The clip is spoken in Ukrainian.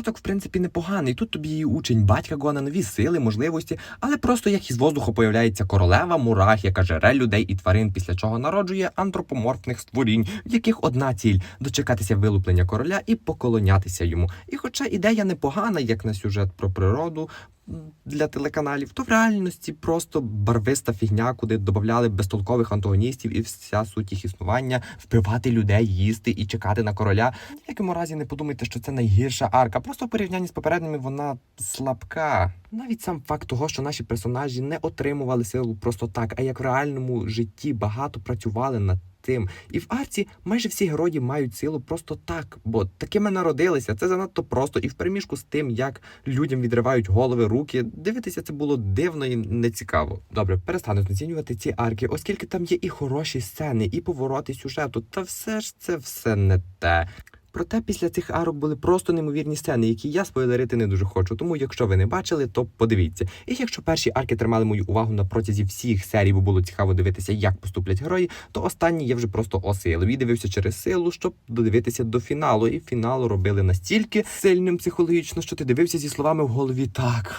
Початок, в принципі, непоганий. Тут тобі її учень батька гона нові сили, можливості, але просто як із воздуху появляється королева мурах, яка жере людей і тварин, після чого народжує антропоморфних створінь, в яких одна ціль дочекатися вилуплення короля і поколонятися йому. І хоча ідея непогана, як на сюжет про природу. Для телеканалів, то в реальності просто барвиста фігня, куди додавали безтолкових антагоністів, і вся суть їх існування вбивати людей, їсти і чекати на короля. Ні в якому разі не подумайте, що це найгірша арка. Просто в порівнянні з попередніми вона слабка. Навіть сам факт того, що наші персонажі не отримували силу просто так, а як в реальному житті багато працювали над тим. І в арці майже всі герої мають силу просто так, бо такими народилися. Це занадто просто, і в переміжку з тим, як людям відривають голови, руки. Дивитися це було дивно і нецікаво. Добре, перестану знецінювати ці арки, оскільки там є і хороші сцени, і повороти сюжету. Та все ж це все не те. Проте після цих арок були просто неймовірні сцени, які я спойлерити не дуже хочу. Тому, якщо ви не бачили, то подивіться. І якщо перші арки тримали мою увагу на протязі всіх серій, бо було цікаво дивитися, як поступлять герої, то останні я вже просто осилив і дивився через силу, щоб додивитися до фіналу. І фінал робили настільки сильним психологічно, що ти дивився зі словами в голові так.